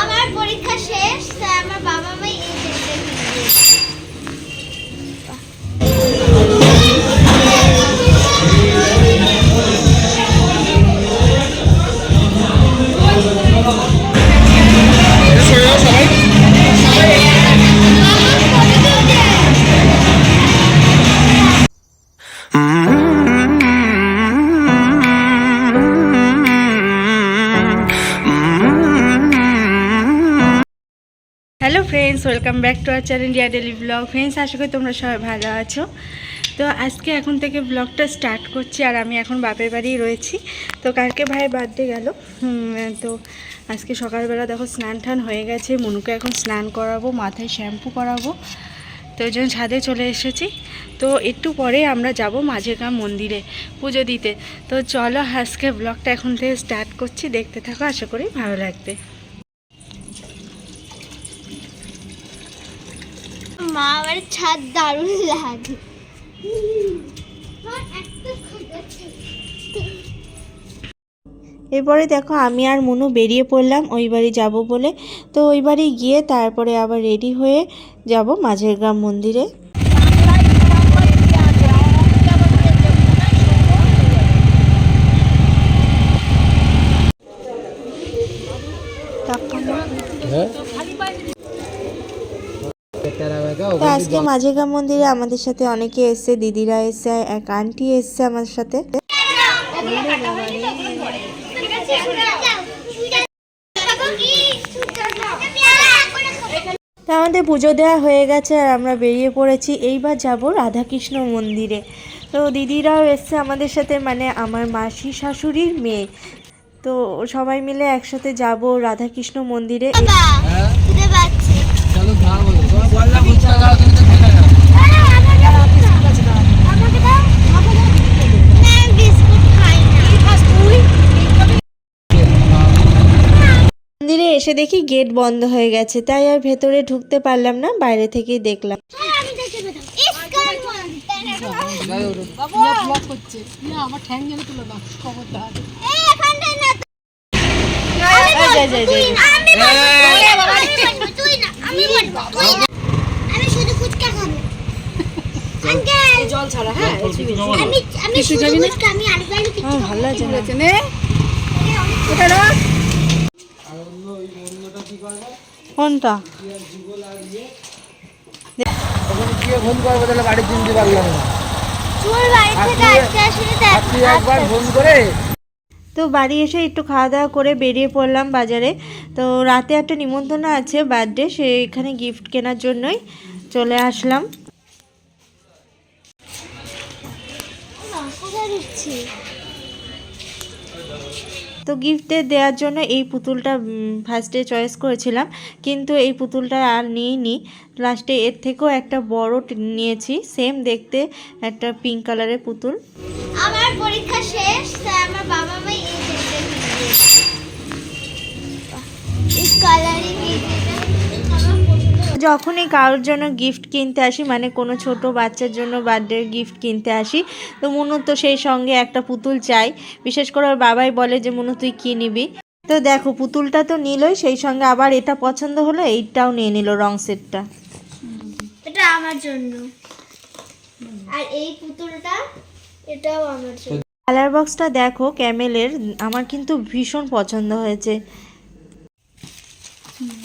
আমার পরীক্ষা শেষ তাই আমার বাবা মা এই back to our channel Dia daily vlog friends আশা করি তোমরা সবাই ভালো আছো। তো আজকে এখন থেকে ব্লগটা স্টার্ট করছি আর আমি এখন বাপের বাড়িই রয়েছি। তো কালকে ভাইয়ের বার্থডে গেল। তো আজকে সকালবেলা দেখো স্নান টান হয়ে গেছে। মনুকে এখন স্নান করাবো, মাথায় শ্যাম্পু করাবো। তো ওই জন্য ছাদে চলে এসেছি। তো একটু পরে আমরা যাব মাঝেগ্রাম মন্দিরে পুজো দিতে। তো চলো আজকে ব্লগটা এখন থেকে স্টার্ট করছি। দেখতে থাকো, আশা করি ভালো লাগবে। মা, আমার ছাদ দারুণ লাগে। এরপরে দেখো, আমি আর মনু বেরিয়ে পড়লাম, ওই বাড়ি যাব বলে তো ওই বাড়ি গিয়ে তারপরে আবার রেডি হয়ে যাব মাঝের গ্রাম মন্দিরে তো আজকে মাঝেগ্রাম মন্দিরে আমাদের সাথে অনেকে এসছে দিদিরা এসছে এক আন্টি এসছে আমাদের সাথে। তো আমাদের পুজো দেওয়া হয়ে গেছে আর আমরা বেরিয়ে পড়েছি। এইবার যাব রাধাকৃষ্ণ মন্দিরে। তো দিদিরাও এসছে আমাদের সাথে মানে আমার মাসি শাশুড়ির মেয়ে। তো সবাই মিলে একসাথে যাব রাধাকৃষ্ণ মন্দিরে। পাচ্ছি। চলো মন্দিরে এসে দেখি গেট বন্ধ হয়ে গেছে, তাই আর ভেতরে ঢুকতে পারলাম না, বাইরে থেকেই দেখলাম। আমি শুধু ফুচকা খাব। আঙ্কেল! জল ছাড়া হ্যাঁ আমি আমি শুধু ফুচকা আমি আরেকবার কিছু ভালো লাগছে না। নে। ওটা না কোনটা? তখন গিয়ে ফোন করব তাহলে বাড়ির চিনতে পারলাম না। চুল বাড়ি থেকে আজকে আসলে একবার ফোন করে তো বাড়ি এসে একটু খাওয়া দাওয়া করে বেরিয়ে পড়লাম বাজারে। তো রাতে একটা নিমন্ত্রণ আছে বার্থডে, সে এখানে গিফট কেনার জন্যই চলে আসলাম। তো গিফটে দেওয়ার জন্য এই পুতুলটা ফার্স্টে চয়েস করেছিলাম। কিন্তু এই পুতুলটা আর নিইনি। লাস্টে এর থেকেও একটা বড় নিয়েছি। সেম দেখতে একটা পিঙ্ক কালারের পুতুল। আমার পরীক্ষা শেষ আমার বাবা মা যখনই কারোর জন্য গিফট কিনতে আসি মানে কোনো ছোট বাচ্চার জন্য বার্থডে গিফট কিনতে আসি তো মনু তো সেই সঙ্গে একটা পুতুল চাই। বিশেষ করে ওর বাবাই বলে যে মনু তুই কী নিবি? তো দেখো পুতুলটা তো নিলই সেই সঙ্গে আবার এটা পছন্দ হলো এইটাও নিয়ে নিল রং সেটটা এটা আমার জন্য। আর এই পুতুলটা এটাও আমার জন্য। কালার বক্সটা দেখো ক্যামেলের আমার কিন্তু ভীষণ পছন্দ হয়েছে।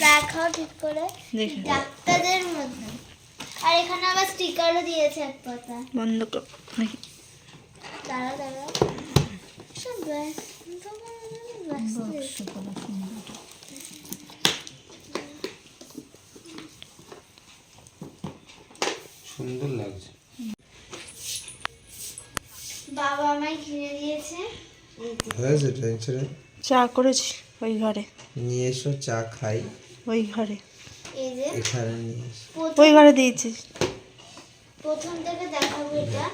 দেখাও ঠিক করে ডাক্তারদের মধ্যে। আর এখানে আবার স্টিকারও দিয়েছে এক পাতা। বন্ধ কর দাঁড়া দাঁড়া। সুন্দর লাগছে। বাবা আমায় কিনে দিয়েছে। হয়েছে চা করেছি ওই ঘরে। নিয়ে এসো চা খাই। ওই ঘরে। এই যে এখানে নিয়ে এসো। ওই ঘরে দিয়েছিস প্রথম থেকে দেখাবো এটা।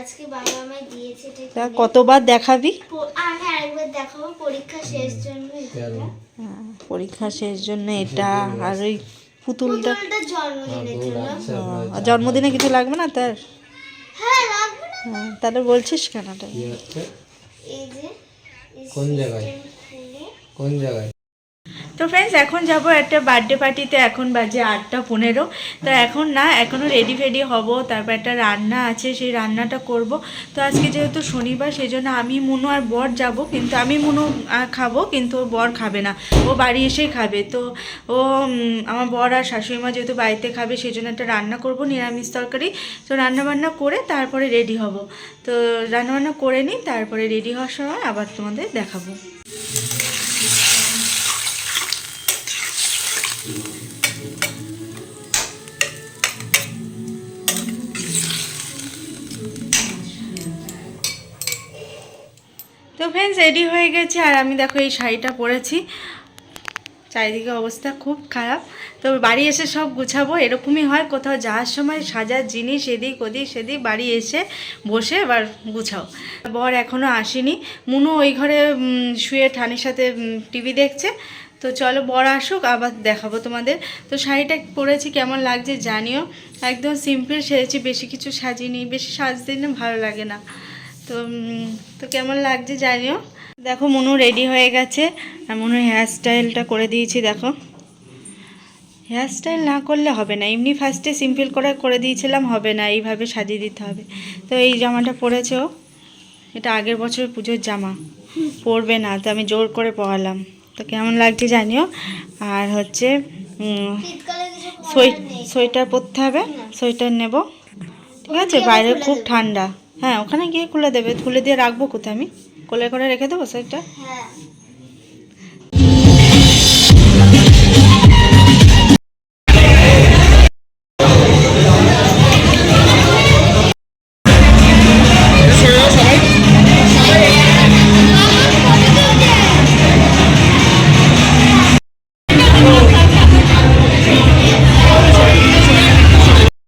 আজকে বাবা আমায় দিয়েছে এটা তা কতবার দেখাবি? আমি আরেকবার দেখাবো পরীক্ষা শেষ জন্য এটা। হ্যাঁ, পরীক্ষা শেষ জন্য এটা আর ওই পুতুলটা। পুতুলটা জন্মদিনের জন্য। ও, আর জন্মদিনে কিছু লাগবে না তার? হ্যাঁ লাগবে না। হ্যাঁ, তাহলে বলছিস কেন? এই যে কোন জায়গায়? কোন জায়গায়? তো ফ্রেন্ডস এখন যাব একটা বার্থডে পার্টিতে এখন বাজে আটটা পনেরো। তো এখন না এখনও রেডি ফেডি হব, তারপর একটা রান্না আছে, সেই রান্নাটা করব। তো আজকে যেহেতু শনিবার সেই জন্য আমি মুনু আর বর যাব, কিন্তু আমি মুনু খাব, কিন্তু ওর বর খাবে না। ও বাড়ি এসেই খাবে। তো ও আমার বর আর শাশুড়ি মা যেহেতু বাড়িতে খাবে সেই জন্য একটা রান্না করব, নিরামিষ তরকারি। তো রান্না বান্না করে তারপরে রেডি হব। তো রান্নাবান্না করে নিই, তারপরে রেডি হওয়ার সময় আবার তোমাদের দেখাবো। তো ফ্রেন্ডস রেডি হয়ে গেছে আর আমি দেখো এই শাড়িটা পরেছি। চারিদিকে অবস্থা খুব খারাপ। তো বাড়ি এসে সব গুছাবো, এরকমই হয়। কোথাও যাওয়ার সময় সাজার জিনিস এদিক ওদিক সেদিক বাড়ি এসে বসে এবার গুছাও। বর এখনও আসেনি। মুনু ওই ঘরে শুয়ে ঠানির সাথে টিভি দেখছে। তো চলো বর আসুক, আবার দেখাবো তোমাদের। তো শাড়িটা পরেছি, কেমন লাগছে জানিও। একদম সিম্পল সেরেছি, বেশি কিছু সাজিনি, বেশি সাজতে না ভালো লাগে না। তো তো কেমন লাগছে জানিও। দেখো, মনু রেডি হয়ে গেছে। আর মনু হেয়ার স্টাইলটা করে দিয়েছি, দেখো। হেয়ার স্টাইল না করলে হবে না। এমনি ফার্স্টে সিম্পল করে করে দিয়েছিলাম, হবে না। এইভাবে সাজিয়ে দিতে হবে। তো এই জামাটা পরেছে ও। এটা আগের বছর পুজোর জামা। পরবে না, তো আমি জোর করে পরালাম। তো কেমন লাগছে জানিও? আর হচ্ছে। সোয়েটার পরতে হবে। সোয়েটার নেব। ঠিক আছে? বাইরে খুব ঠান্ডা। হ্যাঁ ওখানে গিয়ে খুলে দেবে। খুলে দিয়ে রাখব কোথায় আমি? কোলে করে রেখে দেবো সোয়েটার হ্যাঁ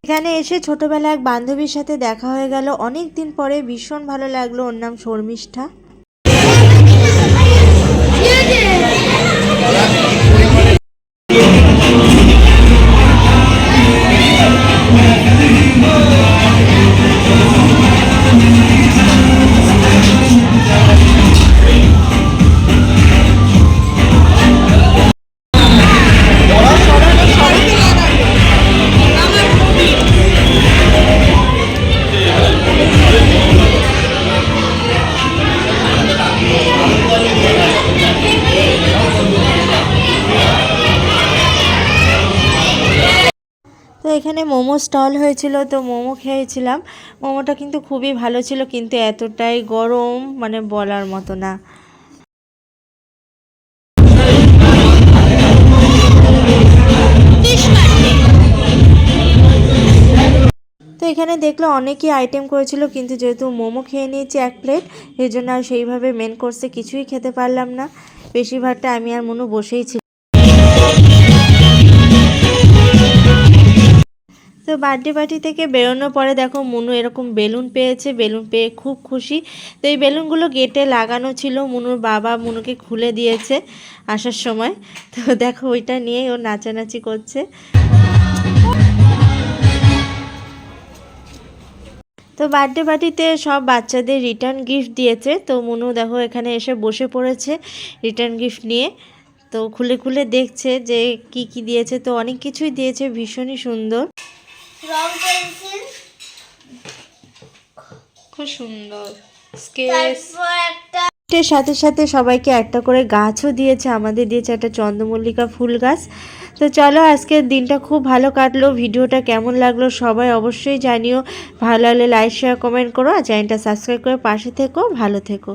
এখানে এসে ছোটবেলা এক বান্ধবীর সাথে দেখা হয়ে গেল। অনেক দিন পরে ভীষণ ভালো লাগল। ওর নাম শর্মিষ্ঠা। এখানে মোমো স্টল হয়েছিল, তো মোমো খেয়েছিলাম। মোমোটা কিন্তু খুবই ভালো ছিল, কিন্তু এতটাই গরম মানে বলার মতো না। তো এখানে দেখল অনেকই আইটেম করেছিল, কিন্তু যেহেতু মোমো খেয়ে নিয়েছি এক প্লেট এই জন্য আর সেইভাবে মেন কোর্সে কিছুই খেতে পারলাম না। বেশিরভাগটা আমি আর মনু বসেই তো বার্থডে পার্টি থেকে বেরোনোর পরে দেখো মুনু এরকম বেলুন পেয়েছে, বেলুন পেয়ে খুব খুশি। তো এই বেলুনগুলো গেটে লাগানো ছিল, মুনুর বাবা মুনুকে খুলে দিয়েছে আসার সময়। তো দেখো ওইটা নিয়েই ও নাচানাচি করছে। তো বার্থডে পার্টিতে সব বাচ্চাদের রিটার্ন গিফট দিয়েছে। তো মুনু দেখো এখানে এসে বসে পড়েছে রিটার্ন গিফট নিয়ে। তো খুলে খুলে দেখছে যে কি কি দিয়েছে। তো অনেক কিছুই দিয়েছে, ভীষণই সুন্দর। রং পেন্সিল। খুব সুন্দর। স্কেচ। একটা এর সাথে সাথে সবাইকে একটা করে গাছও দিয়েছে। আমাদের দিয়েছে একটা চন্দ্রমল্লিকা ফুল গাছ। তো চলো আজকের দিনটা খুব ভালো কাটলো। ভিডিওটা কেমন লাগল সবাই অবশ্যই জানিও। ভালো লাগলে লাইক শেয়ার কমেন্ট করো। আর চ্যানেলটা সাবস্ক্রাইব করে পাশে থেকো। ভালো থেকো।